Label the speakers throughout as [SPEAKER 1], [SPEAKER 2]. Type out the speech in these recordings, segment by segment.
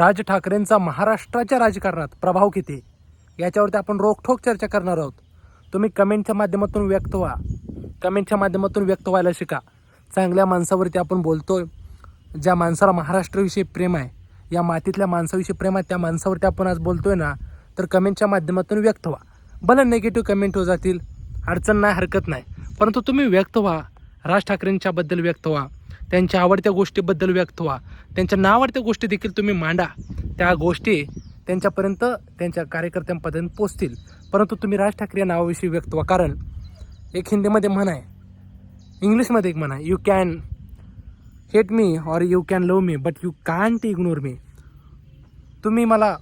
[SPEAKER 1] राज ठाकरेंचा महाराष्ट्राच्या राजकारणात प्रभाव किती? याच्यावरती आपण रोखठोक चर्चा करणार आहोत. तुम्ही कमेंटच्या माध्यमातून व्यक्त व्हा. कमेंटच्या माध्यमातून व्यक्त व्हायला शिका. चांगल्या माणसावरती आपण बोलतोय. ज्या माणसाला महाराष्ट्राविषयी प्रेम आहे या मातीतल्या माणसाविषयी प्रेम आहे त्या माणसावरती आपण आज बोलतोय ना तर कमेंटच्या माध्यमातून व्यक्त व्हा. भलं निगेटिव्ह कमेंट हो जातील अडचण नाही हरकत नाही. परंतु तुम्ही व्यक्त व्हा. राज ठाकरेंच्याबद्दल व्यक्त व्हा. त्यांच्या आवडत्या गोष्टीबद्दल व्यक्त व्हा. त्यांच्या नावडत्या गोष्टी देखील तुम्ही मांडा. त्या गोष्टी त्यांच्यापर्यंत त्यांच्या कार्यकर्त्यांपर्यंत पोचतील परंतु तुम्ही राज ठाकरे या नावाविषयी व्यक्त व्हा. कारण एक हिंदीमध्ये म्हण आहे. इंग्लिशमध्ये एक म्हण आहे. You can hate me or you can love me but you can't ignore me तुम्ही मला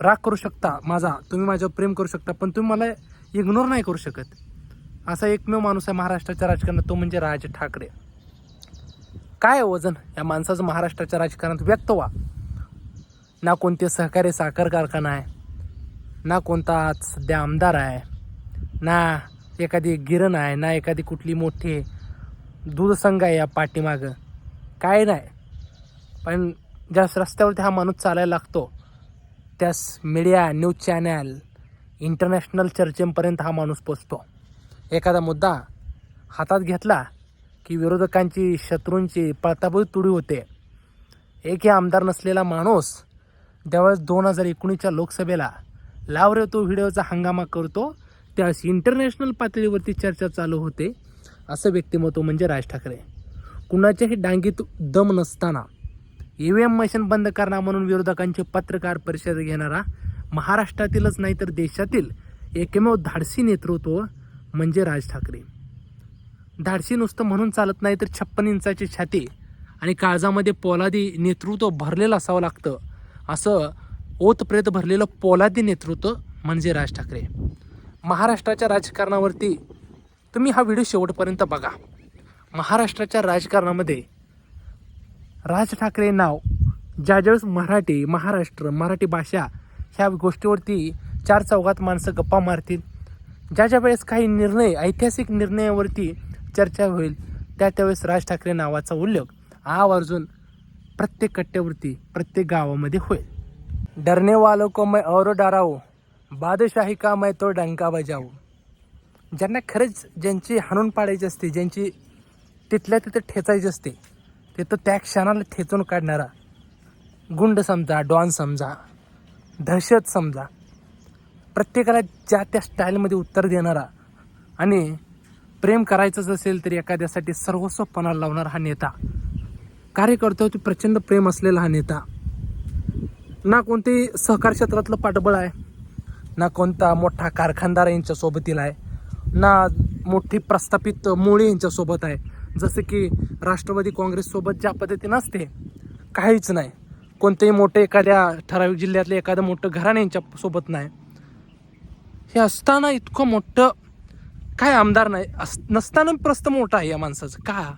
[SPEAKER 1] राग करू शकता माझा. तुम्ही माझ्यावर प्रेम करू शकता पण तुम्ही मला इग्नोर नाही करू शकत. असा एकमेव माणूस आहे महाराष्ट्राच्या राजकारणात तो म्हणजे राज ठाकरे. काय आहे वजन? या माणसाचं महाराष्ट्राच्या राजकारणात व्यक्त व्हा. ना कोणते सहकारी साखर कारखाना आहे ना कोणता सध्या आमदार आहे ना एखादी गिरण आहे ना एखादी कुठली मोठी दूध संघ आहे या पाठीमागं. काय नाही. पण ज्या रस्त्यावरती हा माणूस चालायला लागतो त्यास मीडिया न्यूज चॅनल इंटरनॅशनल चर्चेपर्यंत हा माणूस पोचतो. एखादा मुद्दा हातात घेतला की विरोधकांची शत्रूंची पळताबळी तुडी होते. एकही आमदार नसलेला माणूस ज्यावेळेस दोन हजार एकोणीसच्या लोकसभेला लाव रे तो व्हिडिओचा हंगामा करतो त्यावेळेस इंटरनॅशनल पातळीवरती चर्चा चालू होते असं व्यक्तिमत्व म्हणजे राज ठाकरे. कुणाच्याही डांगीत दम नसताना ई व्ही एम मशीन बंद करणार म्हणून विरोधकांची पत्रकार परिषद घेणारा महाराष्ट्रातीलच नाही तर देशातील एकमेव धाडसी नेतृत्व म्हणजे राज ठाकरे. धाडसी नुसतं म्हणून चालत नाही तर छप्पन इंचाची छाती आणि काळजामध्ये पोलादी नेतृत्व भरलेलं असावं लागतं. असं ओतप्रेत भरलेलं पोलादी नेतृत्व म्हणजे राज ठाकरे. महाराष्ट्राच्या राजकारणावरती तुम्ही हा व्हिडिओ शेवटपर्यंत बघा. महाराष्ट्राच्या राजकारणामध्ये राज ठाकरे नाव ज्या ज्यावेळेस मराठी महाराष्ट्र मराठी भाषा ह्या गोष्टीवरती चार चौघात माणसं गप्पा मारतील. ज्या ज्या वेळेस काही निर्णय ऐतिहासिक निर्णयावरती चर्चा होईल त्या त्यावेळेस राज ठाकरे नावाचा उल्लेख आवर्जून प्रत्येक कट्ट्यावरती प्रत्येक गावामध्ये होईल. डरने वालो को मैं और डराओ बादशाही का मैं तो डंका बजावू ज्यांना खरंच ज्यांची हाणून पाडायची असते ज्यांची तिथल्या तिथं ठेचायची असते तिथं त्या क्षणाला ठेचून काढणारा गुंड समजा डॉन समजा दहशत समजा प्रत्येकाला ज्या त्या स्टाईलमध्ये उत्तर देणारा आणि प्रेम करायचंच असेल तर एखाद्यासाठी सर्वस्वपणा लावणारा हा नेता. कार्यकर्त्यावरती प्रचंड प्रेम असलेला हा नेता. ना कोणते सहकार क्षेत्रातलं पाठबळ आहे ना कोणता मोठा कारखानदार यांच्या सोबतील आहे ना मोठी प्रस्थापित मुळे यांच्यासोबत आहे. जसं की राष्ट्रवादी काँग्रेससोबत ज्या पद्धतीनं असते काहीच नाही. कोणतेही मोठे एखाद्या ठराविक जिल्ह्यातले एखादं मोठं घराणे यांच्या सोबत नाही. हे असताना इतकं मोठं काय आमदार नाही अस नसताना प्रस्त मोठा आहे या माणसाचं. का?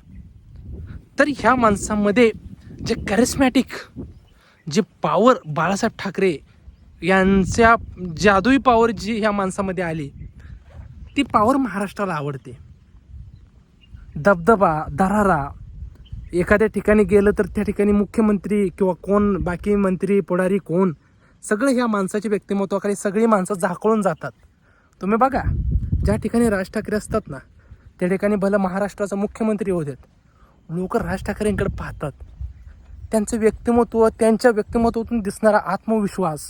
[SPEAKER 1] तर ह्या माणसामध्ये जे कॅरिस्मॅटिक जे पॉवर बाळासाहेब ठाकरे यांच्या जादुई पॉवर जी ह्या माणसामध्ये आली ती पॉवर महाराष्ट्राला आवडते. दबदबा दरारा एखाद्या ठिकाणी गेलं तर त्या ठिकाणी मुख्यमंत्री किंवा कोण बाकी मंत्री पुढारी कोण सगळे ह्या माणसाच्या व्यक्तिमत्वाखाली सगळी माणसं झाकळून जातात. तुम्ही बघा ज्या ठिकाणी राज ठाकरे असतात ना त्या ठिकाणी भलं महाराष्ट्राचा मुख्यमंत्री होतात लोक राज ठाकरेंकडे पाहतात. त्यांचं व्यक्तिमत्व त्यांच्या व्यक्तिमत्वातून दिसणारा आत्मविश्वास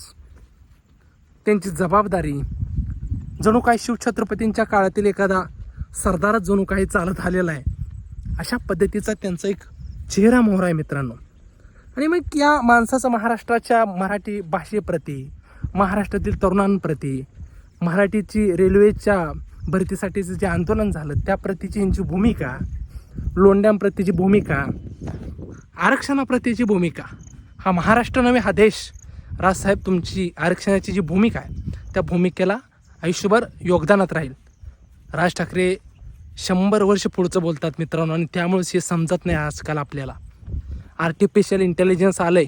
[SPEAKER 1] त्यांची जबाबदारी. जणू काय शिवछत्रपतींच्या काळातील एखादा सरदारच जणू काही चालत आलेला आहे अशा पद्धतीचा त्यांचा एक चेहरा मोहरा आहे मित्रांनो. आणि मग या माणसाचं महाराष्ट्राच्या मराठी भाषेप्रती महाराष्ट्रातील तरुणांप्रती मराठीची रेल्वेच्या भरतीसाठीचं जे आंदोलन झालं त्या प्रतीची यांची भूमिका लोंड्यांप्रतीची भूमिका आरक्षणाप्रतीची भूमिका हा महाराष्ट्र नव्हे हा देश. राजसाहेब तुमची आरक्षणाची जी भूमिका आहे त्या भूमिकेला आयुष्यभर योगदानात राहील. राज ठाकरे शंभर वर्ष पुढचं बोलतात मित्रांनो आणि त्यामुळेच हे समजत नाही आजकाल आपल्याला. आर्टिफिशियल इंटेलिजन्स आलं आहे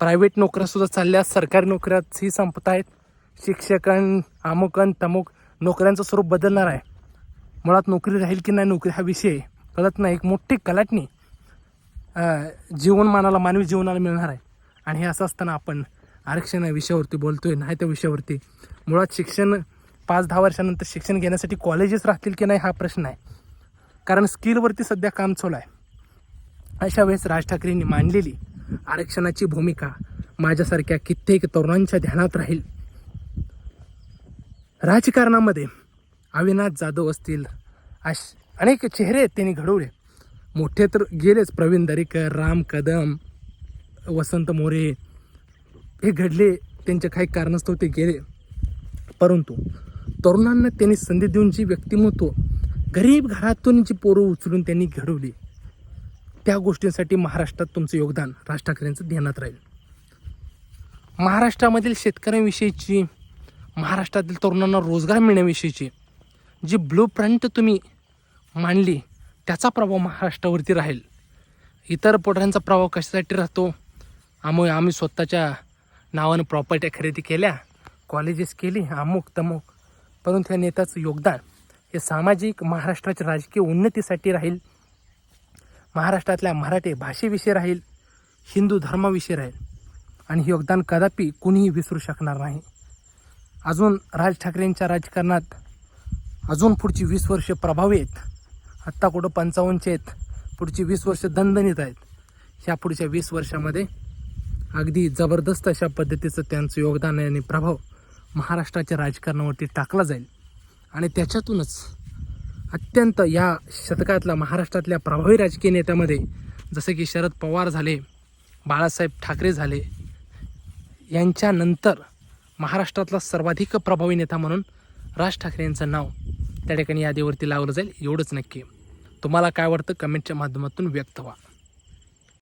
[SPEAKER 1] प्रायव्हेट नोकऱ्यासुद्धा चालल्या सरकारी नोकऱ्याही संपत आहेत. शिक्षकन अमुकन तमुक नोकऱ्यांचं स्वरूप बदलणार आहे. मुळात नोकरी राहील की नाही नोकरी हा विषय कळत नाही एक मोठी कलाटणी अ, जीवनमानाला मानवी जीवनाला मिळणार आहे. आणि हे असं असताना आपण आरक्षण या विषयावरती आहे नाही त्या विषयावरती. मुळात शिक्षण पाच दहा वर्षानंतर शिक्षण घेण्यासाठी कॉलेजेस राहतील की नाही हा प्रश्न आहे. कारण स्किलवरती सध्या काम चालू आहे. अशा वेळेस राज ठाकरेंनी मांडलेली आरक्षणाची भूमिका माझ्यासारख्या कित्येक तरुणांच्या ध्यानात राहील. राजकारणामध्ये अविनाश जाधव असतील अश अनेक चेहरे त्यांनी घडवले. मोठे तर गेलेच प्रवीण दरेकर राम कदम वसंत मोरे हे घडले त्यांचे काही कारणास्तव ते गेले. परंतु तरुणांना त्यांनी संधी देऊन जी व्यक्तिमत्व गरीब घरातून जी पोरं उचलून त्यांनी घडवली त्या गोष्टींसाठी महाराष्ट्रात तुमचं योगदान राज ठाकरेंचं ध्यानात राहील. महाराष्ट्रामधील शेतकऱ्यांविषयीची महाराष्ट्रातील तरुणांना रोजगार मिळण्याविषयीची जी ब्लू प्रिंट तुम्ही मांडली त्याचा प्रभाव महाराष्ट्रावरती राहील. इतर पोटांचा प्रभाव कशासाठी राहतो? आम्ही आम्ही स्वतःच्या नावानं प्रॉपर्ट्या खरेदी केल्या कॉलेजेस केली अमुक तमुक. परंतु या नेत्याचं योगदान हे सामाजिक महाराष्ट्राच्या राजकीय उन्नतीसाठी राहील. महाराष्ट्रातल्या मराठी भाषेविषयी राहील हिंदू धर्माविषयी राहील. आणि हे योगदान कदापि कुणीही विसरू शकणार नाही. अजून राज ठाकरेंच्या राजकारणात अजून पुढची वीस वर्ष प्रभावी आहेत. आत्ता कुठं पंचावन्नचे आहेत पुढची वीस वर्ष दणदणीत आहेत. ह्या पुढच्या वीस वर्षामध्ये अगदी जबरदस्त अशा पद्धतीचं त्यांचं योगदान आहे आणि प्रभाव महाराष्ट्राच्या राजकारणावरती टाकला जाईल. आणि त्याच्यातूनच अत्यंत या शतकातल्या महाराष्ट्रातल्या प्रभावी राजकीय नेत्यामध्ये जसे की शरद पवार झाले बाळासाहेब ठाकरे झाले यांच्यानंतर महाराष्ट्रातला सर्वाधिक प्रभावी नेता म्हणून राज ठाकरे यांचं नाव त्या ठिकाणी यादीवरती लावलं जाईल एवढंच नक्की. तुम्हाला काय वाटतं? कमेंटच्या माध्यमातून व्यक्त व्हा.